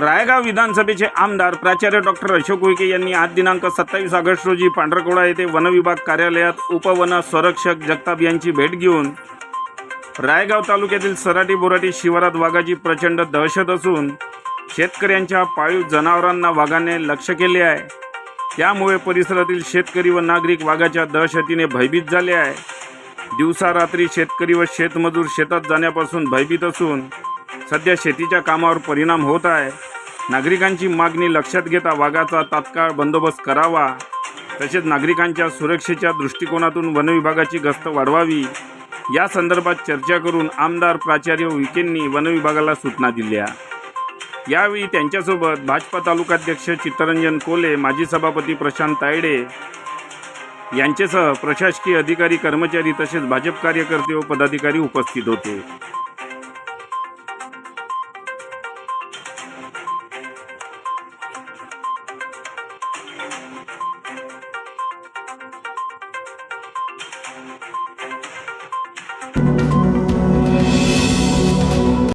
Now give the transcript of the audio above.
रायगाव विधानसभेचे आमदार प्राचार्य डॉक्टर अशोक उईके यांनी आज दिनांक सत्तावीस ऑगस्ट रोजी पांढरकोडा येथे वनविभाग कार्यालयात उपवन संरक्षक जगताप यांची भेट घेऊन रायगाव तालुक्यातील सराटी बोराटी शिवारात वाघाची प्रचंड दहशत असून शेतकऱ्यांच्या पाळीव जनावरांना वाघाने लक्ष केले आहे. त्यामुळे परिसरातील शेतकरी व नागरिक वाघाच्या दहशतीने भयभीत झाले आहे. दिवसा रात्री शेतकरी व शेतमजूर शेतात जाण्यापासून भयभीत असून सध्या शेतीच्या कामावर परिणाम होत आहे. नागरिकांची मागणी लक्षात घेता वाघाचा तात्काळ बंदोबस्त करावा. तसेच नागरिकांच्या सुरक्षेच्या दृष्टिकोनातून वनविभागाची गस्त वाढवावी. या संदर्भात चर्चा करून आमदार प्राचार्य विकेंनी वनविभागाला सूचना दिल्या. यावेळी त्यांच्यासोबत भाजपा तालुकाध्यक्ष चित्तरंजन कोले माजी सभापती प्रशांत तायडे यांच्यासह प्रशासकीय अधिकारी कर्मचारी तसेच भाजप कार्यकर्ते व पदाधिकारी उपस्थित होते.